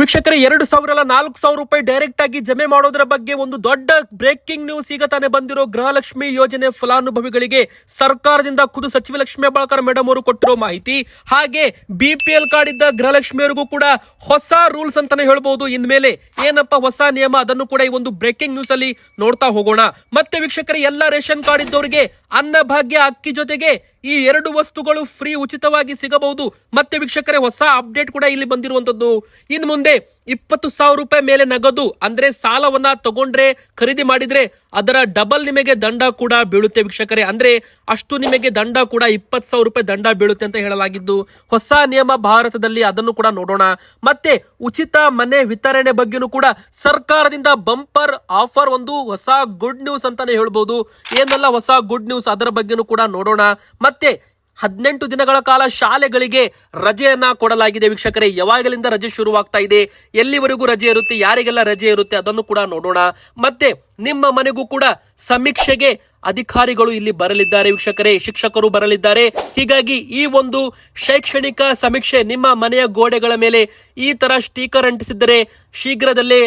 ವೀಕ್ಷಕರೇ, ಎರಡು ಸಾವಿರ ಅಲ್ಲ, ನಾಲ್ಕು ಸಾವಿರ ರೂಪಾಯಿ ಡೈರೆಕ್ಟ್ ಆಗಿ ಜಮೆ ಮಾಡೋದ್ರ ಬಗ್ಗೆ ಒಂದು ದೊಡ್ಡ ಬ್ರೇಕಿಂಗ್ ನ್ಯೂಸ್ ಈಗ ತಾನೇ ಬಂದಿರೋ ಗೃಹಲಕ್ಷ್ಮಿ ಯೋಜನೆ ಫಲಾನುಭವಿಗಳಿಗೆ ಸರ್ಕಾರದಿಂದ ಖುದ್ದು ಸಚಿವ ಲಕ್ಷ್ಮೀ ಹೆಬ್ಬಾಳ್ಕರ್ ಮೇಡಮ್ ಅವರು ಕೊಟ್ಟಿರೋ ಮಾಹಿತಿ. ಹಾಗೆ ಬಿ ಪಿ ಎಲ್ ಕಾರ್ಡ್ ಇದ್ದ ಗೃಹಲಕ್ಷ್ಮಿಯವರಿಗೂ ಕೂಡ ಹೊಸ ರೂಲ್ಸ್ ಅಂತಾನೆ ಹೇಳ್ಬಹುದು ಇನ್ಮೇಲೆ ಏನಪ್ಪ ಹೊಸ ನಿಯಮ? ಅದನ್ನು ಕೂಡ ಈ ಒಂದು ಬ್ರೇಕಿಂಗ್ ನ್ಯೂಸ್ ಅಲ್ಲಿ ನೋಡ್ತಾ ಹೋಗೋಣ. ಮತ್ತೆ ವೀಕ್ಷಕರೇ, ಎಲ್ಲ ರೇಷನ್ ಕಾರ್ಡ್ ಇದ್ದವರಿಗೆ ಅನ್ನಭಾಗ್ಯ ಅಕ್ಕಿ ಜೊತೆಗೆ ಈ ಎರಡು ವಸ್ತುಗಳು ಫ್ರೀ ಉಚಿತವಾಗಿ ಸಿಗಬಹುದು. ಮತ್ತೆ ವೀಕ್ಷಕರೇ, ಹೊಸ ಅಪ್ಡೇಟ್ ಕೂಡ ಇಲ್ಲಿ ಬಂದಿರುವಂತದ್ದು ಇನ್ನು ಮುಂದೆ ಇಪ್ಪತ್ತು ಸಾವಿರ ರೂಪಾಯಿ ಮೇಲೆ ನಗದು. ಅಂದ್ರೆ ಸಾಲವನ್ನ ತಗೊಂಡ್ರೆ ಖರೀದಿ ಮಾಡಿದ್ರೆ ಅದರ ಡಬಲ್ ನಿಮಗೆ ದಂಡ ಕೂಡ ಬೀಳುತ್ತೆ ವೀಕ್ಷಕರೇ. ಅಂದ್ರೆ ಅಷ್ಟು ನಿಮಗೆ ದಂಡ ಕೂಡ ಇಪ್ಪತ್ತು ಸಾವಿರ ರೂಪಾಯಿ ದಂಡ ಬೀಳುತ್ತೆ ಅಂತ ಹೇಳಲಾಗಿದ್ದು ಹೊಸ ನಿಯಮ ಭಾರತದಲ್ಲಿ ಅದನ್ನು ಕೂಡ ನೋಡೋಣ. ಮತ್ತೆ ಉಚಿತ ಮನೆ ವಿತರಣೆ ಬಗ್ಗೆನೂ ಕೂಡ ಸರ್ಕಾರದಿಂದ ಬಂಪರ್ ಆಫರ್ ಒಂದು ಹೊಸ ಗುಡ್ ನ್ಯೂಸ್ ಅಂತಾನೆ ಹೇಳ್ಬೋದು. ಏನೆಲ್ಲ ಹೊಸ ಗುಡ್ ನ್ಯೂಸ್ ಅದರ ಬಗ್ಗೆನೂ ಕೂಡ ನೋಡೋಣ. ಮತ್ತೆ ಹದಿನೆಂಟು ದಿನಗಳ ಕಾಲ ಶಾಲೆಗಳಿಗೆ ರಜೆಯನ್ನ ಕೊಡಲಾಗಿದೆ. ವೀಕ್ಷಕರೇ, ಯಾವಾಗಲಿಂದ ರಜೆ ಶುರುವಾಗ್ತಾ ಇದೆ, ಎಲ್ಲಿವರೆಗೂ ರಜೆ ಇರುತ್ತೆ, ಯಾರಿಗೆಲ್ಲ ರಜೆ ಇರುತ್ತೆ, ಅದನ್ನು ಕೂಡ ನೋಡೋಣ. ಮತ್ತೆ ನಿಮ್ಮ ಮನೆಗೂ ಕೂಡ ಸಮೀಕ್ಷೆಗೆ ಅಧಿಕಾರಿಗಳು ಇಲ್ಲಿ ಬರಲಿದ್ದಾರೆ ವೀಕ್ಷಕರೇ, ಶಿಕ್ಷಕರು ಬರಲಿದ್ದಾರೆ. ಹೀಗಾಗಿ ಈ ಒಂದು ಶೈಕ್ಷಣಿಕ ಸಮೀಕ್ಷೆ ನಿಮ್ಮ ಮನೆಯ ಗೋಡೆಗಳ ಮೇಲೆ ಈ ತರ ಸ್ಟೀಕರ್ ಅಂಟಿಸಿದ್ದರೆ ಶೀಘ್ರದಲ್ಲೇ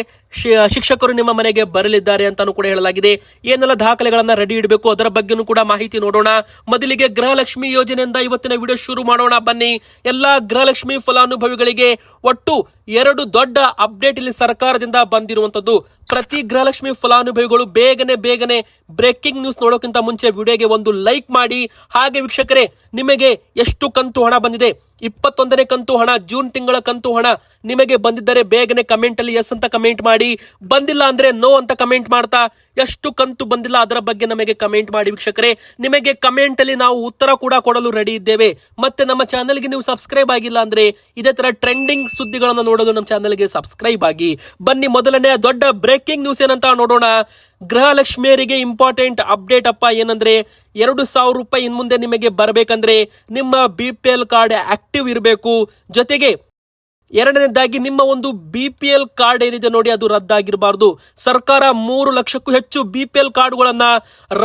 ಶಿಕ್ಷಕರು ನಿಮ್ಮ ಮನೆಗೆ ಬರಲಿದ್ದಾರೆ ಅಂತಾನು ಕೂಡ ಹೇಳಲಾಗಿದೆ. ಏನೆಲ್ಲ ದಾಖಲೆಗಳನ್ನ ರೆಡಿ ಇಡಬೇಕು ಅದರ ಬಗ್ಗೆನೂ ಕೂಡ ಮಾಹಿತಿ ನೋಡೋಣ. ಮೊದಲಿಗೆ ಗೃಹಲಕ್ಷ್ಮಿ ಯೋಜನೆಯಿಂದ ಇವತ್ತಿನ ವಿಡಿಯೋ ಶುರು ಮಾಡೋಣ ಬನ್ನಿ. ಎಲ್ಲಾ ಗೃಹಲಕ್ಷ್ಮಿ ಫಲಾನುಭವಿಗಳಿಗೆ ಒಟ್ಟು ಎರಡು ದೊಡ್ಡ ಅಪ್ಡೇಟ್ ಇಲ್ಲಿ ಸರ್ಕಾರದಿಂದ ಬಂದಿರುವಂತದ್ದು ಪ್ರತಿ ಗೃಹಲಕ್ಷ್ಮಿ ಫಲಾನುಭವಿಗಳು ಬೇಗನೆ ಬೇಗನೆ ಬ್ರೇಕಿಂಗ್ ನ್ಯೂಸ್ ನೋಡೋಕ್ಕಿಂತ ಮುಂಚೆ ವಿಡಿಯೋಗೆ ಒಂದು ಲೈಕ್ ಮಾಡಿ. ಹಾಗೆ ವೀಕ್ಷಕರೇ, ನಿಮಗೆ ಎಷ್ಟು ಕಂತು ಹಣ ಬಂದಿದೆ? ಇಪ್ಪತ್ತೊಂದನೇ ಕಂತು ಹಣ, ಜೂನ್ ತಿಂಗಳ ಕಂತು ಹಣ. ನಿಮಗೆ ಬಂದಿದ್ದರೆ ಬೇಗನೆ ಕಮೆಂಟ್ ಅಲ್ಲಿ ಎಸ್ ಅಂತ ಕಮೆಂಟ್ ಮಾಡಿ. ಬಂದಿಲ್ಲ ಅಂದ್ರೆ ನೋ ಅಂತ ಕಮೆಂಟ್ ಮಾಡ್ತಾ. ಎಷ್ಟು ಕಂತು ಬಂದಿಲ್ಲ ಅದರ ಬಗ್ಗೆ ನಮಗೆ ಕಮೆಂಟ್ ಮಾಡಿ ವೀಕ್ಷಕರೇ. ನಿಮಗೆ ಕಮೆಂಟ್ ಅಲ್ಲಿ ನಾವು ಉತ್ತರ ಕೂಡ ಕೊಡಲು ರೆಡಿ ಇದ್ದೇವೆ. ಮತ್ತೆ ನಮ್ಮ ಚಾನೆಲ್ಗೆ ನೀವು ಸಬ್ಸ್ಕ್ರೈಬ್ ಆಗಿಲ್ಲ ಅಂದ್ರೆ ಇದೇ ತರ ಟ್ರೆಂಡಿಂಗ್ ಸುದ್ದಿಗಳನ್ನು ನೋಡಲು ನಮ್ಮ ಚಾನೆಲ್ಗೆ ಸಬ್ಸ್ಕ್ರೈಬ್ ಆಗಿ. ಬನ್ನಿ ಮೊದಲನೇ ದೊಡ್ಡ ಬ್ರೇಕಿಂಗ್ ನ್ಯೂಸ್ ಏನಂತ ನೋಡೋಣ. ಗೃಹಲಕ್ಷ್ಮಿಯರಿಗೆ ಇಂಪಾರ್ಟೆಂಟ್ ಅಪ್ಡೇಟ್ ಅಪ್ಪ ಏನಂದ್ರೆ ಎರಡು ಸಾವಿರ ರೂಪಾಯಿ ಇನ್ ಮುಂದೆ ನಿಮಗೆ ಬರಬೇಕಂದ್ರೆ ನಿಮ್ಮ B P L card active ಇರಬೇಕು. ಜೊತೆಗೆ ಎರಡನೇದಾಗಿ ನಿಮ್ಮ ಒಂದು ಬಿ ಪಿ ಎಲ್ ಕಾರ್ಡ್ ಏನಿದೆ ನೋಡಿ ಅದು ರದ್ದಾಗಿರಬಾರ್ದು. ಸರ್ಕಾರ ಮೂರು ಲಕ್ಷಕ್ಕೂ ಹೆಚ್ಚು ಬಿ ಪಿ ಎಲ್ ಕಾರ್ಡ್ಗಳನ್ನ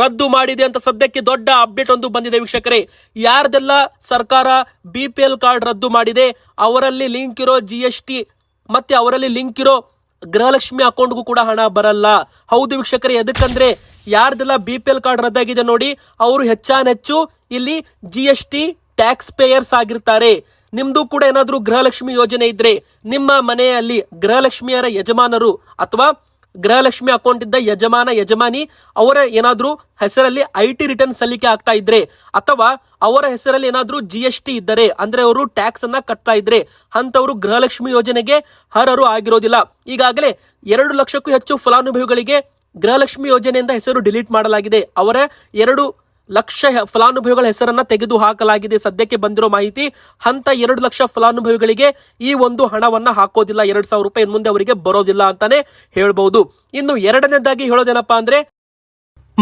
ರದ್ದು ಮಾಡಿದೆ ಅಂತ ಸದ್ಯಕ್ಕೆ ದೊಡ್ಡ ಅಪ್ಡೇಟ್ ಒಂದು ಬಂದಿದೆ ವೀಕ್ಷಕರೇ. ಯಾರ್ದೆಲ್ಲ ಸರ್ಕಾರ ಬಿ ಪಿ ಎಲ್ ಕಾರ್ಡ್ ರದ್ದು ಮಾಡಿದೆ, ಅವರಲ್ಲಿ ಲಿಂಕ್ ಇರೋ ಜಿ ಎಸ್ ಟಿ ಮತ್ತೆ ಅವರಲ್ಲಿ ಲಿಂಕ್ ಇರೋ ಗೃಹಲಕ್ಷ್ಮಿ ಅಕೌಂಟ್ಗೂ ಕೂಡ ಹಣ ಬರಲ್ಲ. ಹೌದು ವೀಕ್ಷಕರೇ, ಎದಕ್ಕಂದ್ರೆ ಯಾರ್ದೆಲ್ಲ ಬಿ ಪಿ ಎಲ್ ಕಾರ್ಡ್ ರದ್ದಾಗಿದೆ ನೋಡಿ, ಅವರು ಹೆಚ್ಚಾನೆಚ್ಚು ಇಲ್ಲಿ G S T tax payers ಆಗಿರ್ತಾರೆ. ನಿಮ್ದು ಕೂಡ ಏನಾದರೂ ಗೃಹಲಕ್ಷ್ಮಿ ಯೋಜನೆ ಇದ್ರೆ ನಿಮ್ಮ ಮನೆಯಲ್ಲಿ ಗೃಹಲಕ್ಷ್ಮಿಯರ ಯಜಮಾನರು ಅಥವಾ ಗೃಹಲಕ್ಷ್ಮಿ ಅಕೌಂಟ್ ಇದ್ದ ಯಜಮಾನ, ಯಜಮಾನಿ ಅವರ ಏನಾದರೂ ಹೆಸರಲ್ಲಿ ಐ ಟಿ ರಿಟರ್ನ್ ಸಲ್ಲಿಕೆ ಆಗ್ತಾ ಇದ್ರೆ ಅಥವಾ ಅವರ ಹೆಸರಲ್ಲಿ ಏನಾದರೂ ಜಿ ಎಸ್ ಟಿ ಇದ್ದರೆ, ಅಂದ್ರೆ ಅವರು ಟ್ಯಾಕ್ಸ್ ಅನ್ನ ಕಟ್ತಾ ಇದ್ರೆ ಅಂತವರು ಗೃಹಲಕ್ಷ್ಮಿ ಯೋಜನೆಗೆ ಅರ್ಹರು ಆಗಿರೋದಿಲ್ಲ. ಈಗಾಗಲೇ ಎರಡು ಲಕ್ಷಕ್ಕೂ ಹೆಚ್ಚು ಫಲಾನುಭವಿಗಳಿಗೆ ಗೃಹಲಕ್ಷ್ಮಿ ಯೋಜನೆಯಿಂದ ಹೆಸರು ಡಿಲೀಟ್ ಮಾಡಲಾಗಿದೆ. ಅವರ ಎರಡು ಲಕ್ಷ ಫಲಾನುಭವಿಗಳ ಹೆಸರನ್ನ ತೆಗೆದು ಹಾಕಲಾಗಿದೆ ಸದ್ಯಕ್ಕೆ ಬಂದಿರೋ ಮಾಹಿತಿ, ಹಂತ ಎರಡು ಲಕ್ಷ ಫಲಾನುಭವಿಗಳಿಗೆ ಈ ಒಂದು ಹಣವನ್ನ ಹಾಕೋದಿಲ್ಲ. ಎರಡ್ ಸಾವಿರ ರೂಪಾಯಿ ಮುಂದೆ ಅವರಿಗೆ ಬರೋದಿಲ್ಲ ಅಂತಾನೆ ಹೇಳ್ಬಹುದು ಇನ್ನು ಎರಡನೇದಾಗಿ ಹೇಳೋದೇನಪ್ಪಾ ಅಂದ್ರೆ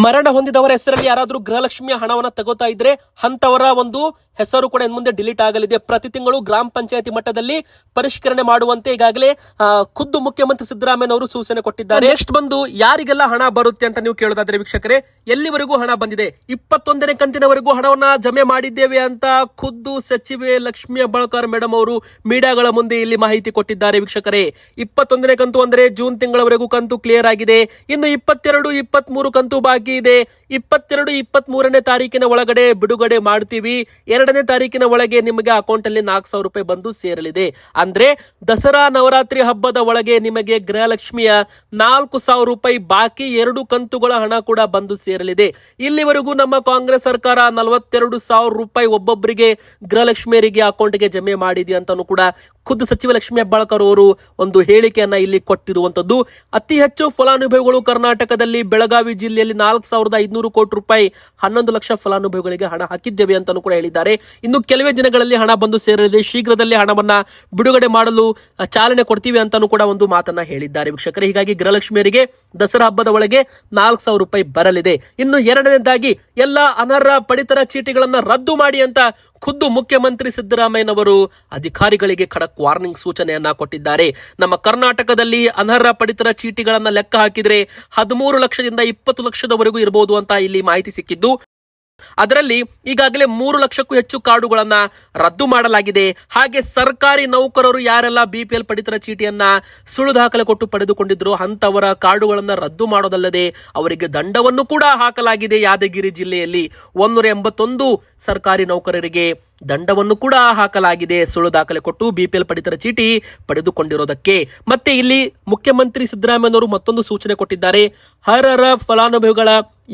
ಮರಣ ಹೊಂದಿದವರ ಹೆಸರಲ್ಲಿ ಯಾರಾದರೂ ಗೃಹಲಕ್ಷ್ಮಿಯ ಹಣವನ್ನು ತಗೋತಾ ಇದ್ರೆ ಅಂತವರ ಒಂದು ಹೆಸರು ಕೂಡ ಮುಂದೆ ಡಿಲೀಟ್ ಆಗಲಿದೆ. ಪ್ರತಿ ತಿಂಗಳು ಗ್ರಾಮ ಪಂಚಾಯತಿ ಮಟ್ಟದಲ್ಲಿ ಪರಿಷ್ಕರಣೆ ಮಾಡುವಂತೆ ಈಗಾಗಲೇ ಖುದ್ದು ಮುಖ್ಯಮಂತ್ರಿ ಸಿದ್ದರಾಮಯ್ಯ ಅವರು ಸೂಚನೆ ಕೊಟ್ಟಿದ್ದಾರೆ. ನೆಕ್ಸ್ಟ್ ಬಂದು ಯಾರಿಗೆಲ್ಲ ಹಣ ಬರುತ್ತೆ ಅಂತ ನೀವು ಕೇಳೋದಾದ್ರೆ ವೀಕ್ಷಕರೇ, ಎಲ್ಲಿವರೆಗೂ ಹಣ ಬಂದಿದೆ? ಇಪ್ಪತ್ತೊಂದನೇ ಕಂತಿನವರೆಗೂ ಹಣವನ್ನ ಜಮೆ ಮಾಡಿದ್ದೇವೆ ಅಂತ ಖುದ್ದು ಸಚಿವೆ ಲಕ್ಷ್ಮಿ ಬಳ್ಕರ್ ಮೇಡಮ್ ಅವರು ಮೀಡಿಯಾಗಳ ಮುಂದೆ ಇಲ್ಲಿ ಮಾಹಿತಿ ಕೊಟ್ಟಿದ್ದಾರೆ ವೀಕ್ಷಕರೇ. ಇಪ್ಪತ್ತೊಂದನೇ ಕಂತು ಅಂದ್ರೆ ಜೂನ್ ತಿಂಗಳವರೆಗೂ ಕಂತು ಕ್ಲಿಯರ್ ಆಗಿದೆ. ಇನ್ನು ಇಪ್ಪತ್ತೆರಡು ಇಪ್ಪತ್ತ್ ಕಂತು ಬಾಕಿ ಇದೆ. ಇಪ್ಪತ್ತೆರಡು ಇಪ್ಪತ್ತ್ ಮೂರನೇ ತಾರೀಕಿನ ಒಳಗಡೆ ಬಿಡುಗಡೆ ಮಾಡ್ತೀವಿ. ಎರಡನೇ ತಾರೀಕಿನ ಒಳಗೆ ನಿಮಗೆ ಅಕೌಂಟ್ ಅಲ್ಲಿ ನಾಲ್ಕು ಸಾವಿರ ರೂಪಾಯಿ ಬಂದು ಸೇರಲಿದೆ. ಅಂದ್ರೆ ದಸರಾ, ನವರಾತ್ರಿ ಹಬ್ಬದ ಒಳಗೆ ನಿಮಗೆ ಗೃಹಲಕ್ಷ್ಮಿಯ ನಾಲ್ಕು ಸಾವಿರ ರೂಪಾಯಿ, ಬಾಕಿ ಎರಡು ಕಂತುಗಳ ಹಣ ಕೂಡ ಬಂದು ಸೇರಲಿದೆ. ಇಲ್ಲಿವರೆಗೂ ನಮ್ಮ ಕಾಂಗ್ರೆಸ್ ಸರ್ಕಾರ ನಲವತ್ತೆರಡು ಸಾವಿರ ರೂಪಾಯಿ ಒಬ್ಬೊಬ್ಬರಿಗೆ ಗೃಹಲಕ್ಷ್ಮಿಯರಿಗೆ ಅಕೌಂಟ್ಗೆ ಜಮೆ ಮಾಡಿದೆ ಅಂತಾನು ಕೂಡ ಖುದ್ದು ಸಚಿವ ಲಕ್ಷ್ಮಿ ಹೆಬ್ಬಾಳ್ಕರ್ ಅವರು ಒಂದು ಹೇಳಿಕೆಯನ್ನ ಇಲ್ಲಿ ಕೊಟ್ಟಿರುವಂತದ್ದು. ಅತಿ ಹೆಚ್ಚು ಫಲಾನುಭವಿಗಳು ಕರ್ನಾಟಕದಲ್ಲಿ ಬೆಳಗಾವಿ ಜಿಲ್ಲೆಯಲ್ಲಿ ನಾಲ್ಕು ಸಾವಿರದ ಐದುನೂರು ಕೋಟಿ ರೂಪಾಯಿ ಹನ್ನೊಂದು ಲಕ್ಷ ಫಲಾನುಭವಿಗಳಿಗೆ ಹಣ ಹಾಕಿದ್ದೇವೆ ಅಂತಾನೂ ಕೂಡ ಹೇಳಿದ್ದಾರೆ. ಇನ್ನು ಕೆಲವೇ ದಿನಗಳಲ್ಲಿ ಹಣ ಬಂದು ಸೇರಲಿದೆ. ಶೀಘ್ರದಲ್ಲೇ ಹಣವನ್ನ ಬಿಡುಗಡೆ ಮಾಡಲು ಚಾಲನೆ ಕೊಡ್ತೀವಿ ಅಂತಾನೂ ಕೂಡ ಒಂದು ಮಾತನ್ನ ಹೇಳಿದ್ದಾರೆ ವೀಕ್ಷಕರೇ. ಹೀಗಾಗಿ ಗೃಹಲಕ್ಷ್ಮಿಯರಿಗೆ ದಸರಾ ಹಬ್ಬದ ಒಳಗೆ ನಾಲ್ಕು ಸಾವಿರ ರೂಪಾಯಿ ಬರಲಿದೆ. ಇನ್ನು ಎರಡನೇದಾಗಿ, ಎಲ್ಲ ಅನರ್ಹ ಪಡಿತರ ಚೀಟಿಗಳನ್ನ ರದ್ದು ಮಾಡಿ ಅಂತ ಖುದ್ದು ಮುಖ್ಯಮಂತ್ರಿ ಸಿದ್ದರಾಮಯ್ಯನವರು ಅಧಿಕಾರಿಗಳಿಗೆ ಖಡಕ್ ವಾರ್ನಿಂಗ್ ಸೂಚನೆಯನ್ನ ಕೊಟ್ಟಿದ್ದಾರೆ. ನಮ್ಮ ಕರ್ನಾಟಕದಲ್ಲಿ ಅನರ್ಹ ಪಡಿತರ ಚೀಟಿಗಳನ್ನ ಲೆಕ್ಕ ಹಾಕಿದ್ರೆ ಹದಿಮೂರು ಲಕ್ಷದಿಂದ ಇಪ್ಪತ್ತು ಲಕ್ಷದವರೆಗೂ ಇರಬಹುದು ಅಂತ ಇಲ್ಲಿ ಮಾಹಿತಿ ಸಿಕ್ಕಿದ್ದು. ಅದರಲ್ಲಿ ಈಗಾಗಲೇ ಮೂರು ಲಕ್ಷಕ್ಕೂ ಹೆಚ್ಚು ಕಾರ್ಡುಗಳನ್ನ ರದ್ದು ಮಾಡಲಾಗಿದೆ. ಹಾಗೆ ಸರ್ಕಾರಿ ನೌಕರರು ಯಾರೆಲ್ಲ ಬಿಪಿಎಲ್ ಪಡಿತರ ಚೀಟಿಯನ್ನ ಸುಳ್ಳು ದಾಖಲೆ ಕೊಟ್ಟು ಪಡೆದುಕೊಂಡಿದ್ರು ಅಂತವರ ಕಾರ್ಡುಗಳನ್ನ ರದ್ದು ಮಾಡೋದಲ್ಲದೆ ಅವರಿಗೆ ದಂಡವನ್ನು ಕೂಡ ಹಾಕಲಾಗಿದೆ ಯಾದಗಿರಿ ಜಿಲ್ಲೆಯಲ್ಲಿ. ಒಂದೂರ ಎಂಬತ್ತೊಂದು ಸರ್ಕಾರಿ ನೌಕರರಿಗೆ ದಂಡವನ್ನು ಕೂಡ ಹಾಕಲಾಗಿದೆ. ಸುಳ್ಳು ದಾಖಲೆ ಕೊಟ್ಟು ಬಿಪಿಎಲ್ ಪಡಿತರ ಚೀಟಿ ಪಡೆದುಕೊಂಡಿರೋದಕ್ಕೆ. ಮತ್ತೆ ಇಲ್ಲಿ ಮುಖ್ಯಮಂತ್ರಿ ಸಿದ್ದರಾಮಯ್ಯನವರು ಮತ್ತೊಂದು ಸೂಚನೆ ಕೊಟ್ಟಿದ್ದಾರೆ. ಅರ್ಹರ ಫಲಾನುಭವಿಗಳ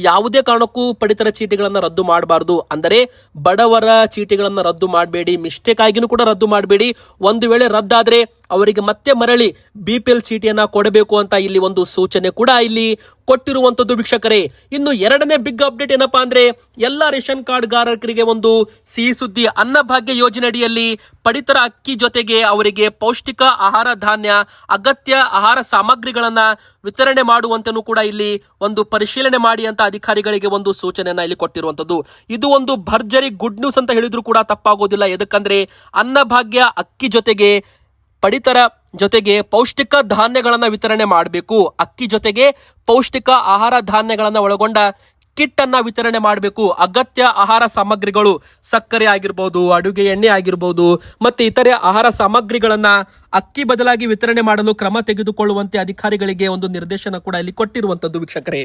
ಯಾವುದೇ ಕಾರಣಕ್ಕೂ ಪಡಿತರ ಚೀಟಿಗಳನ್ನು ರದ್ದು ಮಾಡಬಾರದು. ಅಂದರೆ ಬಡವರ ಚೀಟಿಗಳನ್ನು ರದ್ದು ಮಾಡಬೇಡಿ. ಮಿಸ್ಟೇಕ್ ಆಗಿನೂ ಕೂಡ ರದ್ದು ಮಾಡಬೇಡಿ. ಒಂದು ವೇಳೆ ರದ್ದಾದ್ರೆ ಅವರಿಗೆ ಮತ್ತೆ ಮರಳಿ ಬಿ ಪಿ ಎಲ್ ಚೀಟಿಯನ್ನ ಕೊಡಬೇಕು ಅಂತ ಇಲ್ಲಿ ಒಂದು ಸೂಚನೆ ಕೂಡ ಇಲ್ಲಿ ಕೊಟ್ಟಿರುವಂತದ್ದು ವೀಕ್ಷಕರೇ. ಇನ್ನು ಎರಡನೇ ಬಿಗ್ ಅಪ್ಡೇಟ್ ಏನಪ್ಪಾ ಅಂದ್ರೆ ಎಲ್ಲಾ ರೇಷನ್ ಕಾರ್ಡ್ ಗಾರಕರಿಗೆ ಒಂದು ಸಿಹಿ ಸುದ್ದಿ ಅನ್ನಭಾಗ್ಯ ಯೋಜನೆ ಅಡಿಯಲ್ಲಿ ಪಡಿತರ ಅಕ್ಕಿ ಜೊತೆಗೆ ಅವರಿಗೆ ಪೌಷ್ಟಿಕ ಆಹಾರ ಧಾನ್ಯ, ಅಗತ್ಯ ಆಹಾರ ಸಾಮಗ್ರಿಗಳನ್ನ ವಿತರಣೆ ಮಾಡುವಂತನೂ ಕೂಡ ಇಲ್ಲಿ ಒಂದು ಪರಿಶೀಲನೆ ಮಾಡಿ ಅಂತ ಅಧಿಕಾರಿಗಳಿಗೆ ಒಂದು ಸೂಚನೆಯನ್ನ ಇಲ್ಲಿ ಕೊಟ್ಟಿರುವಂತದ್ದು. ಇದು ಒಂದು ಭರ್ಜರಿ ಗುಡ್ ನ್ಯೂಸ್ ಅಂತ ಹೇಳಿದ್ರು ಕೂಡ ತಪ್ಪಾಗೋದಿಲ್ಲ. ಎದಕ್ಕಂದ್ರೆ ಅನ್ನಭಾಗ್ಯ ಅಕ್ಕಿ ಜೊತೆಗೆ ಪಡಿತರ ಜೊತೆಗೆ ಪೌಷ್ಟಿಕ ಧಾನ್ಯಗಳನ್ನು ವಿತರಣೆ ಮಾಡಬೇಕು. ಅಕ್ಕಿ ಜೊತೆಗೆ ಪೌಷ್ಟಿಕ ಆಹಾರ ಧಾನ್ಯಗಳನ್ನ ಒಳಗೊಂಡ ಕಿಟ್ ಅನ್ನ ವಿತರಣೆ ಮಾಡಬೇಕು. ಅಗತ್ಯ ಆಹಾರ ಸಾಮಗ್ರಿಗಳು ಸಕ್ಕರೆ ಆಗಿರ್ಬೋದು, ಅಡುಗೆ ಎಣ್ಣೆ ಆಗಿರ್ಬೋದು, ಮತ್ತೆ ಇತರೆ ಆಹಾರ ಸಾಮಗ್ರಿಗಳನ್ನ ಅಕ್ಕಿ ಬದಲಾಗಿ ವಿತರಣೆ ಮಾಡಲು ಕ್ರಮ ತೆಗೆದುಕೊಳ್ಳುವಂತೆ ಅಧಿಕಾರಿಗಳಿಗೆ ಒಂದು ನಿರ್ದೇಶನ ಕೂಡ ಇಲ್ಲಿ ಕೊಟ್ಟಿರುವಂತದ್ದು ವೀಕ್ಷಕರೇ.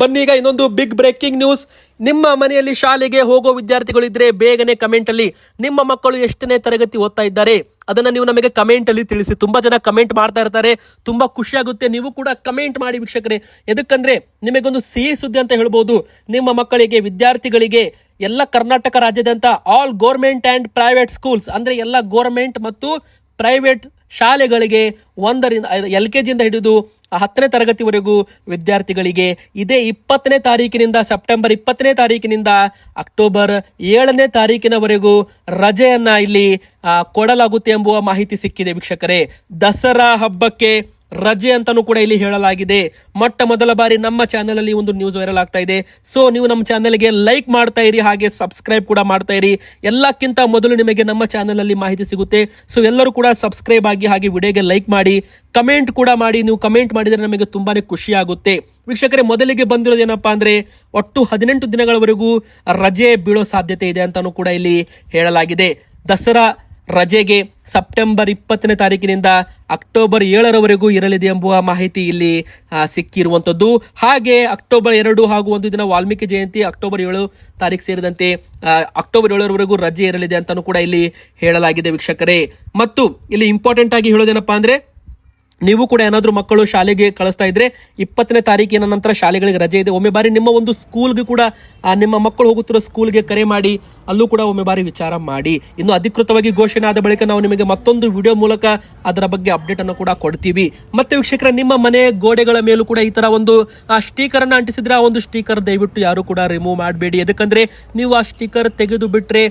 ಬನ್ನಿ ಈಗ ಇನ್ನೊಂದು ಬಿಗ್ ಬ್ರೇಕಿಂಗ್ ನ್ಯೂಸ್ ನಿಮ್ಮ ಮನೆಯಲ್ಲಿ ಶಾಲೆಗೆ ಹೋಗೋ ವಿದ್ಯಾರ್ಥಿಗಳಿದ್ರೆ ಬೇಗನೆ ಕಮೆಂಟ್ ಅಲ್ಲಿ ನಿಮ್ಮ ಮಕ್ಕಳು ಎಷ್ಟನೇ ತರಗತಿ ಓದ್ತಾ ಇದ್ದಾರೆ? ಅದನ್ನ ನೀವು ನಮಗೆ ಕಮೆಂಟ್ ಅಲ್ಲಿ ತಿಳಿಸಿ. ತುಂಬಾ ಜನ ಕಮೆಂಟ್ ಮಾಡ್ತಾ ಇರ್ತಾರೆ. ತುಂಬಾ ಖುಷಿ ಆಗುತ್ತೆ. ನೀವು ಕೂಡ ಕಮೆಂಟ್ ಮಾಡಿ ವೀಕ್ಷಕರೇ. ಎದಕ್ಕಂದ್ರೆ ನಿಮಗೊಂದು ಸಿಹಿ ಸುದ್ದಿ ಅಂತ ಹೇಳ್ಬೋದು. ನಿಮ್ಮ ಮಕ್ಕಳಿಗೆ, ವಿದ್ಯಾರ್ಥಿಗಳಿಗೆ ಎಲ್ಲ Karnataka ರಾಜ್ಯದಂತ all government and private schools ಅಂದ್ರೆ ಎಲ್ಲ ಗೋರ್ಮೆಂಟ್ ಮತ್ತು ಪ್ರೈವೇಟ್ ಶಾಲೆಗಳಿಗೆ ಒಂದರಿಂದ ಎಲ್ ಕೆ ಜಿಯಿಂದ ಹಿಡಿದು ಹತ್ತನೇ ತರಗತಿವರೆಗೂ ವಿದ್ಯಾರ್ಥಿಗಳಿಗೆ ಇದೇ ಇಪ್ಪತ್ತನೇ ತಾರೀಕಿನಿಂದ ಸೆಪ್ಟೆಂಬರ್ ಇಪ್ಪತ್ತನೇ ತಾರೀಕಿನಿಂದ ಅಕ್ಟೋಬರ್ ಏಳನೇ ತಾರೀಕಿನವರೆಗೂ ರಜೆಯನ್ನ ಇಲ್ಲಿ ಕೊಡಲಾಗುತ್ತೆ ಎಂಬುವ ಮಾಹಿತಿ ಸಿಕ್ಕಿದೆ ವೀಕ್ಷಕರೇ. ದಸರಾ ಹಬ್ಬಕ್ಕೆ ರಜೆ ಅಂತಾನೂ ಕೂಡ ಇಲ್ಲಿ ಹೇಳಲಾಗಿದೆ. ಮೊಟ್ಟ ಮೊದಲ ಬಾರಿ ನಮ್ಮ ಚಾನೆಲ್ ಅಲ್ಲಿ ಒಂದು ನ್ಯೂಸ್ ವೈರಲ್ ಆಗ್ತಾ ಇದೆ. ಸೊ ನೀವು ನಮ್ಮ ಚಾನೆಲ್ಗೆ ಲೈಕ್ ಮಾಡ್ತಾ ಇರಿ, ಹಾಗೆ ಸಬ್ಸ್ಕ್ರೈಬ್ ಕೂಡ ಮಾಡ್ತಾ ಇರಿ. ಎಲ್ಲಕ್ಕಿಂತ ಮೊದಲು ನಿಮಗೆ ನಮ್ಮ ಚಾನೆಲ್ ಅಲ್ಲಿ ಮಾಹಿತಿ ಸಿಗುತ್ತೆ. ಸೊ ಎಲ್ಲರೂ ಕೂಡ ಸಬ್ಸ್ಕ್ರೈಬ್ ಆಗಿ, ಹಾಗೆ ವಿಡಿಯೋಗೆ ಲೈಕ್ ಮಾಡಿ. ಕಮೆಂಟ್ ಕೂಡ ಮಾಡಿ. ನೀವು ಕಮೆಂಟ್ ಮಾಡಿದರೆ ನಮಗೆ ತುಂಬಾನೇ ಖುಷಿ ಆಗುತ್ತೆ. ವೀಕ್ಷಕರೇ, ಮೊದಲಿಗೆ ಬಂದಿರೋದು ಏನಪ್ಪಾ ಅಂದ್ರೆ, ಒಟ್ಟು ಹದಿನೆಂಟು ದಿನಗಳವರೆಗೂ ರಜೆ ಬೀಳೋ ಸಾಧ್ಯತೆ ಇದೆ ಅಂತಾನೂ ಕೂಡ ಇಲ್ಲಿ ಹೇಳಲಾಗಿದೆ. ದಸರಾ ರಜೆಗೆ ಸೆಪ್ಟೆಂಬರ್ ಇಪ್ಪತ್ತನೇ ತಾರೀಕಿನಿಂದ ಅಕ್ಟೋಬರ್ ಏಳರವರೆಗೂ ಇರಲಿದೆ ಎಂಬುವ ಮಾಹಿತಿ ಇಲ್ಲಿ ಸಿಕ್ಕಿರುವಂಥದ್ದು. ಹಾಗೆ ಅಕ್ಟೋಬರ್ ಎರಡು ಹಾಗೂ ಒಂದು ದಿನ ವಾಲ್ಮೀಕಿ ಜಯಂತಿ ಅಕ್ಟೋಬರ್ ಏಳು ತಾರೀಕು ಸೇರಿದಂತೆ ಅಕ್ಟೋಬರ್ ಏಳರವರೆಗೂ ರಜೆ ಇರಲಿದೆ ಅಂತಲೂ ಕೂಡ ಇಲ್ಲಿ ಹೇಳಲಾಗಿದೆ ವೀಕ್ಷಕರೇ. ಮತ್ತು ಇಲ್ಲಿ ಇಂಪಾರ್ಟೆಂಟ್ ಆಗಿ ಹೇಳೋದೇನಪ್ಪಾ ಅಂದ್ರೆ ನೀವು ಕೂಡ ಏನಾದರೂ ಮಕ್ಕಳು ಶಾಲೆಗೆ ಕಳಿಸ್ತಾ ಇದ್ರೆ ಇಪ್ಪತ್ತನೇ ತಾರೀಕಿನ ನಂತರ ಶಾಲೆಗಳಿಗೆ ರಜೆ ಇದೆ. ಒಮ್ಮೆ ಬಾರಿ ನಿಮ್ಮ ಒಂದು ಸ್ಕೂಲ್ಗೆ ಕೂಡ ನಿಮ್ಮ ಮಕ್ಕಳು ಹೋಗುತ್ತಿರೋ ಸ್ಕೂಲ್ಗೆ ಕರೆ ಮಾಡಿ, ಅಲ್ಲೂ ಕೂಡ ಒಮ್ಮೆ ಬಾರಿ ವಿಚಾರ ಮಾಡಿ. ಇನ್ನು ಅಧಿಕೃತವಾಗಿ ಘೋಷಣೆ ಆದ ಬಳಿಕ ನಾವು ನಿಮಗೆ ಮತ್ತೊಂದು ವಿಡಿಯೋ ಮೂಲಕ ಅದರ ಬಗ್ಗೆ ಅಪ್ಡೇಟ್ ಅನ್ನು ಕೂಡ ಕೊಡ್ತೀವಿ. ಮತ್ತೆ ವೀಕ್ಷಕರ, ನಿಮ್ಮ ಮನೆ ಗೋಡೆಗಳ ಮೇಲೂ ಕೂಡ ಈ ತರ ಒಂದು ಸ್ಟೀಕರ್ ಅನ್ನು ಅಂಟಿಸಿದ್ರೆ ಆ ಒಂದು ಸ್ಟೀಕರ್ ದಯವಿಟ್ಟು ಯಾರು ಕೂಡ ರಿಮೂವ್ ಮಾಡಬೇಡಿ. ಯಾಕಂದ್ರೆ ನೀವು ಆ ಸ್ಟೀಕರ್ ತೆಗೆದು ಬಿಟ್ರೆ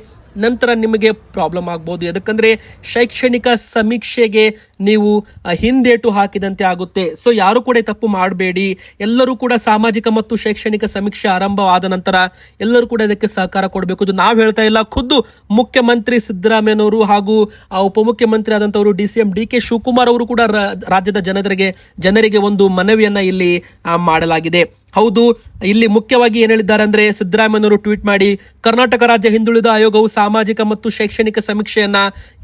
ನಂತರ ನಿಮಗೆ ಪ್ರಾಬ್ಲಮ್ ಆಗ್ಬೋದು. ಯಾಕಂದರೆ ಶೈಕ್ಷಣಿಕ ಸಮೀಕ್ಷೆಗೆ ನೀವು ಹಿಂದೇಟು ಹಾಕಿದಂತೆ ಆಗುತ್ತೆ. ಸೊ ಯಾರು ಕೂಡ ತಪ್ಪು ಮಾಡಬೇಡಿ. ಎಲ್ಲರೂ ಕೂಡ ಸಾಮಾಜಿಕ ಮತ್ತು ಶೈಕ್ಷಣಿಕ ಸಮೀಕ್ಷೆ ಆರಂಭವಾದ ನಂತರ ಎಲ್ಲರೂ ಕೂಡ ಇದಕ್ಕೆ ಸಹಕಾರ ಕೊಡಬೇಕು. ಇದು ನಾವು ಹೇಳ್ತಾ ಇಲ್ಲ. ಖುದ್ದು ಮುಖ್ಯಮಂತ್ರಿ ಸಿದ್ದರಾಮಯ್ಯನವರು ಹಾಗೂ ಉಪಮುಖ್ಯಮಂತ್ರಿ ಆದಂತವರು D C M D K Shivakumar ಅವರು ಕೂಡ ರಾಜ್ಯದ ಜನರಿಗೆ ಜನರಿಗೆ ಒಂದು ಮನವಿಯನ್ನು ಇಲ್ಲಿ ಮಾಡಲಾಗಿದೆ. ಹೌದು, ಇಲ್ಲಿ ಮುಖ್ಯವಾಗಿ ಏನ್ ಹೇಳಿದ್ದಾರೆ ಅಂದ್ರೆ ಸಿದ್ದರಾಮಯ್ಯನವರು ಟ್ವೀಟ್ ಮಾಡಿ, ಕರ್ನಾಟಕ ರಾಜ್ಯ ಹಿಂದುಳಿದ ಆಯೋಗವು ಸಾಮಾಜಿಕ ಮತ್ತು ಶೈಕ್ಷಣಿಕ ಸಮೀಕ್ಷೆಯನ್ನ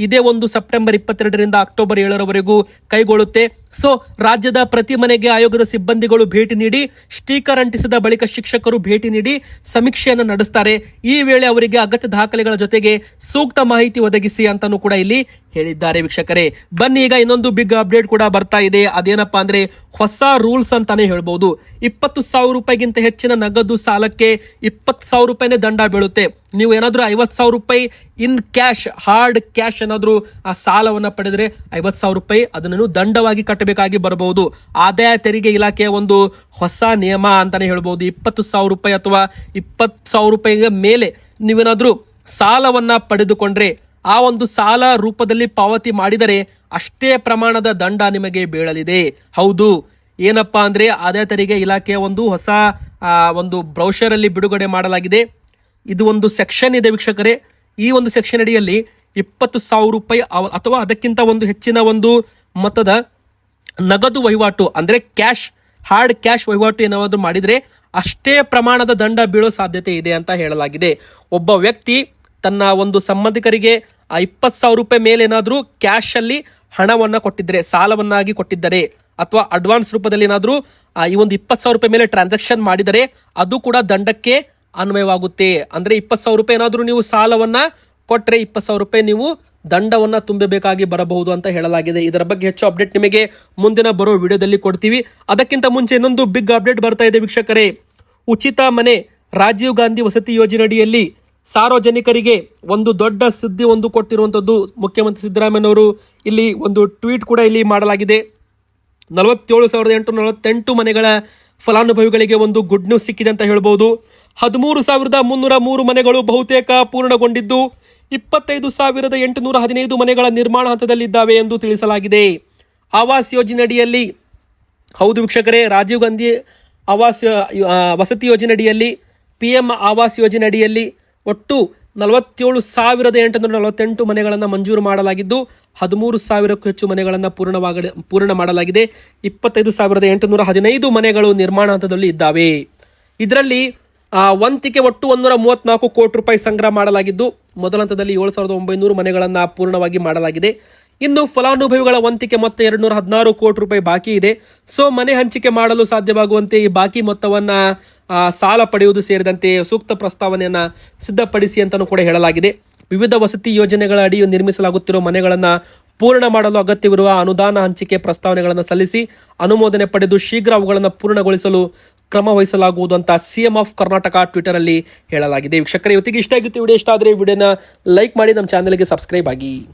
ಇದೇ ಒಂದು ಸೆಪ್ಟೆಂಬರ್ ಇಪ್ಪತ್ತೆರಡರಿಂದ ಅಕ್ಟೋಬರ್ ಏಳರವರೆಗೂ ಕೈಗೊಳ್ಳುತ್ತೆ. ಸೊ ರಾಜ್ಯದ ಪ್ರತಿ ಮನೆಗೆ ಆಯೋಗದ ಸಿಬ್ಬಂದಿಗಳು ಭೇಟಿ ನೀಡಿ ಸ್ಟೀಕರ್ ಅಂಟಿಸಿದ ಬಳಿಕ ಶಿಕ್ಷಕರು ಭೇಟಿ ನೀಡಿ ಸಮೀಕ್ಷೆಯನ್ನು ನಡೆಸ್ತಾರೆ. ಈ ವೇಳೆ ಅವರಿಗೆ ಅಗತ್ಯ ದಾಖಲೆಗಳ ಜೊತೆಗೆ ಸೂಕ್ತ ಮಾಹಿತಿ ಒದಗಿಸಿ ಅಂತಾನೂ ಕೂಡ ಇಲ್ಲಿ ಹೇಳಿದ್ದಾರೆ ವೀಕ್ಷಕರೇ. ಬನ್ನಿ, ಈಗ ಇನ್ನೊಂದು ಬಿಗ್ ಅಪ್ಡೇಟ್ ಕೂಡ ಬರ್ತಾ ಇದೆ. ಅದೇನಪ್ಪಾ ಅಂದ್ರೆ ಹೊಸ ರೂಲ್ಸ್ ಅಂತಾನೆ ಹೇಳ್ಬಹುದು ಇಪ್ಪತ್ತು ಸಾವಿರ ರೂಪಾಯಿಗಿಂತ ಹೆಚ್ಚಿನ ನಗದು ಸಾಲಕ್ಕೆ ಇಪ್ಪತ್ತು ಸಾವಿರ ರೂಪಾಯಿನೇ ದಂಡ ಬೀಳುತ್ತೆ. ನೀವು ಏನಾದ್ರೂ ಐವತ್ತು ಸಾವಿರ ರೂಪಾಯಿ ಇನ್ ಕ್ಯಾಶ್ ಹಾರ್ಡ್ ಕ್ಯಾಶ್ ಏನಾದ್ರೂ ಆ ಸಾಲವನ್ನ ಪಡೆದ್ರೆ ಐವತ್ತು ಸಾವಿರ ರೂಪಾಯಿ ಅದನ್ನು ದಂಡವಾಗಿ ದಂಡವಾಗಿ ಕಟ್ಟಬೇಕಾಗಿ ಬರಬಹುದು. ಆದಾಯ ತೆರಿಗೆ ಇಲಾಖೆಯ ಒಂದು ಹೊಸ ನಿಯಮ ಅಂತಾನೆ ಹೇಳ್ಬೋದು. ಇಪ್ಪತ್ತು ಸಾವಿರ ರೂಪಾಯಿ ಅಥವಾ ಇಪ್ಪತ್ತು ಸಾವಿರ ರೂಪಾಯಿಗೆ ಮೇಲೆ ನೀವೇನಾದರೂ ಸಾಲವನ್ನ ಪಡೆದುಕೊಂಡ್ರೆ, ಆ ಒಂದು ಸಾಲ ರೂಪದಲ್ಲಿ ಪಾವತಿ ಮಾಡಿದರೆ ಅಷ್ಟೇ ಪ್ರಮಾಣದ ದಂಡ ನಿಮಗೆ ಬೀಳಲಿದೆ. ಹೌದು. ಏನಪ್ಪಾ ಅಂದರೆ ಆದಾಯ ತೆರಿಗೆ ಇಲಾಖೆಯ ಒಂದು ಹೊಸ ಒಂದು ಬ್ರೌಷರ್ ಅಲ್ಲಿ ಬಿಡುಗಡೆ ಮಾಡಲಾಗಿದೆ. ಇದು ಒಂದು ಸೆಕ್ಷನ್ ಇದೆ ವೀಕ್ಷಕರೇ. ಈ ಒಂದು ಸೆಕ್ಷನ್ ಅಡಿಯಲ್ಲಿ ಇಪ್ಪತ್ತು ಸಾವಿರ ರೂಪಾಯಿ ಅಥವಾ ಅದಕ್ಕಿಂತ ಒಂದು ಹೆಚ್ಚಿನ ಒಂದು ಮೊತ್ತದ ನಗದು ವಹಿವಾಟು, ಅಂದ್ರೆ ಕ್ಯಾಶ್, ಹಾರ್ಡ್ ಕ್ಯಾಶ್ ವಹಿವಾಟು ಏನಾದರೂ ಮಾಡಿದರೆ ಅಷ್ಟೇ ಪ್ರಮಾಣದ ದಂಡ ಬೀಳೋ ಸಾಧ್ಯತೆ ಇದೆ ಅಂತ ಹೇಳಲಾಗಿದೆ. ಒಬ್ಬ ವ್ಯಕ್ತಿ ತನ್ನ ಒಂದು ಸಂಬಂಧಿಕರಿಗೆ ಇಪ್ಪತ್ತು ಸಾವಿರ ರೂಪಾಯಿ ಮೇಲೆ ಏನಾದರೂ ಕ್ಯಾಶಲ್ಲಿ ಹಣವನ್ನು ಕೊಟ್ಟಿದ್ದರೆ ಸಾಲವನ್ನಾಗಿ ಕೊಟ್ಟಿದ್ದರೆ, ಅಥವಾ ಅಡ್ವಾನ್ಸ್ ರೂಪದಲ್ಲಿ ಏನಾದರೂ ಈ ಒಂದು ಇಪ್ಪತ್ತು ಸಾವಿರ ರೂಪಾಯಿ ಮೇಲೆ ಟ್ರಾನ್ಸಾಕ್ಷನ್ ಮಾಡಿದರೆ, ಅದು ಕೂಡ ದಂಡಕ್ಕೆ ಅನ್ವಯವಾಗುತ್ತೆ. ಅಂದರೆ ಇಪ್ಪತ್ತು ಸಾವಿರ ರೂಪಾಯಿ ಏನಾದರೂ ನೀವು ಸಾಲವನ್ನು ಕೊಟ್ಟರೆ ಇಪ್ಪತ್ತು ಸಾವಿರ ರೂಪಾಯಿ ನೀವು ದಂಡವನ್ನು ತುಂಬಬೇಕಾಗಿ ಬರಬಹುದು ಅಂತ ಹೇಳಲಾಗಿದೆ. ಇದರ ಬಗ್ಗೆ ಹೆಚ್ಚು ಅಪ್ಡೇಟ್ ನಿಮಗೆ ಮುಂದಿನ ಬರೋ ವಿಡಿಯೋದಲ್ಲಿ ಕೊಡ್ತೀವಿ. ಅದಕ್ಕಿಂತ ಮುಂಚೆ ಇನ್ನೊಂದು ಬಿಗ್ ಅಪ್ಡೇಟ್ ಬರ್ತಾ ಇದೆ ವೀಕ್ಷಕರೇ. ಉಚಿತ ಮನೆ, ರಾಜೀವ್ ಗಾಂಧಿ ವಸತಿ ಯೋಜನೆಯಡಿಯಲ್ಲಿ ಸಾರ್ವಜನಿಕರಿಗೆ ಒಂದು ದೊಡ್ಡ ಸುದ್ದಿ ಒಂದು ಕೊಟ್ಟಿರುವಂಥದ್ದು ಮುಖ್ಯಮಂತ್ರಿ ಸಿದ್ದರಾಮಯ್ಯನವರು. ಇಲ್ಲಿ ಒಂದು ಟ್ವೀಟ್ ಕೂಡ ಇಲ್ಲಿ ಮಾಡಲಾಗಿದೆ. ನಲವತ್ತೇಳು ಸಾವಿರದ ಎಂಟು ನಲವತ್ತೆಂಟು ಮನೆಗಳ ಫಲಾನುಭವಿಗಳಿಗೆ ಒಂದು ಗುಡ್ ನ್ಯೂಸ್ ಸಿಕ್ಕಿದೆ ಅಂತ ಹೇಳ್ಬೋದು. ಹದಿಮೂರು ಸಾವಿರದ ಮುನ್ನೂರ ಮೂರು ಮನೆಗಳು ಬಹುತೇಕ ಪೂರ್ಣಗೊಂಡಿದ್ದು. ಇಪ್ಪತ್ತೈದು ಸಾವಿರದ ಎಂಟುನೂರ ಹದಿನೈದು ಮನೆಗಳ ನಿರ್ಮಾಣ ಹಂತದಲ್ಲಿದ್ದಾವೆ ಎಂದು ತಿಳಿಸಲಾಗಿದೆ. ಆವಾಸ್ ಯೋಜನೆಯಡಿಯಲ್ಲಿ, ಹೌದು ವೀಕ್ಷಕರೇ, ರಾಜೀವ್ ಗಾಂಧಿ ಆವಾಸ್ ವಸತಿ ಯೋಜನೆಯಡಿಯಲ್ಲಿ ಪಿ ಎಂ ಆವಾಸ್ ಯೋಜನೆ ಅಡಿಯಲ್ಲಿ ಒಟ್ಟು ನಲವತ್ತೇಳು ಸಾವಿರದ ಎಂಟುನೂರ ನಲವತ್ತೆಂಟು ಮನೆಗಳನ್ನು ಮಂಜೂರು ಮಾಡಲಾಗಿದ್ದು, ಹದಿಮೂರು ಸಾವಿರಕ್ಕೂ ಹೆಚ್ಚು ಮನೆಗಳನ್ನು ಪೂರ್ಣವಾಗ ಪೂರ್ಣ ಮಾಡಲಾಗಿದೆ. ಇಪ್ಪತ್ತೈದು ಸಾವಿರದ ಎಂಟುನೂರ ಹದಿನೈದು ಮನೆಗಳು ನಿರ್ಮಾಣ ಹಂತದಲ್ಲಿ ಇದ್ದಾವೆ. ಇದರಲ್ಲಿ ವಂತಿಕೆ ಒಟ್ಟು ಒಂದೂರ ಮೂವತ್ನಾಲ್ಕು ಕೋಟಿ ರೂಪಾಯಿ ಸಂಗ್ರಹ ಮಾಡಲಾಗಿದ್ದು, ಮೊದಲ ಹಂತದಲ್ಲಿ ಏಳು ಸಾವಿರದ ಒಂಬೈನೂರು ಮನೆಗಳನ್ನು ಪೂರ್ಣವಾಗಿ ಮಾಡಲಾಗಿದೆ. ಇನ್ನು ಫಲಾನುಭವಿಗಳ ವಂತಿಕೆ ಮೊತ್ತ ಎರಡು ನೂರ ಹದಿನಾರು ಕೋಟಿ ರೂಪಾಯಿ ಬಾಕಿ ಇದೆ. ಸೊ ಮನೆ ಹಂಚಿಕೆ ಮಾಡಲು ಸಾಧ್ಯವಾಗುವಂತೆ ಈ ಬಾಕಿ ಮೊತ್ತವನ್ನ ಸಾಲ ಪಡೆಯುವುದು ಸೇರಿದಂತೆ ಸೂಕ್ತ ಪ್ರಸ್ತಾವನೆಯನ್ನ ಸಿದ್ಧಪಡಿಸಿ ಅಂತಲೂ ಕೂಡ ಹೇಳಲಾಗಿದೆ. ವಿವಿಧ ವಸತಿ ಯೋಜನೆಗಳ ಅಡಿ ನಿರ್ಮಿಸಲಾಗುತ್ತಿರುವ ಮನೆಗಳನ್ನು ಪೂರ್ಣ ಮಾಡಲು ಅಗತ್ಯವಿರುವ ಅನುದಾನ ಹಂಚಿಕೆ ಪ್ರಸ್ತಾವನೆಗಳನ್ನು ಸಲ್ಲಿಸಿ, ಅನುಮೋದನೆ ಪಡೆದು ಶೀಘ್ರ ಅವುಗಳನ್ನು ಪೂರ್ಣಗೊಳಿಸಲು ಕ್ರಮ ವಹಿಸಲಾಗುವುದು ಅಂತ ಸಿಎಂ ಆಫ್ ಕರ್ನಾಟಕ ಟ್ವಿಟರ್ ಅಲ್ಲಿ ಹೇಳಲಾಗಿದೆ. ವೀಕ್ಷಕರ, ಇವತ್ತಿಗೆ ಇಷ್ಟ ಆಗಿತ್ತು ವಿಡಿಯೋ ಇಷ್ಟ ಆದರೆ ವಿಡಿಯೋನ ಲೈಕ್ ಮಾಡಿ, ನಮ್ಮ ಚಾನಲ್ಗೆ ಸಬ್ಸ್ಕ್ರೈಬ್ ಆಗಿ.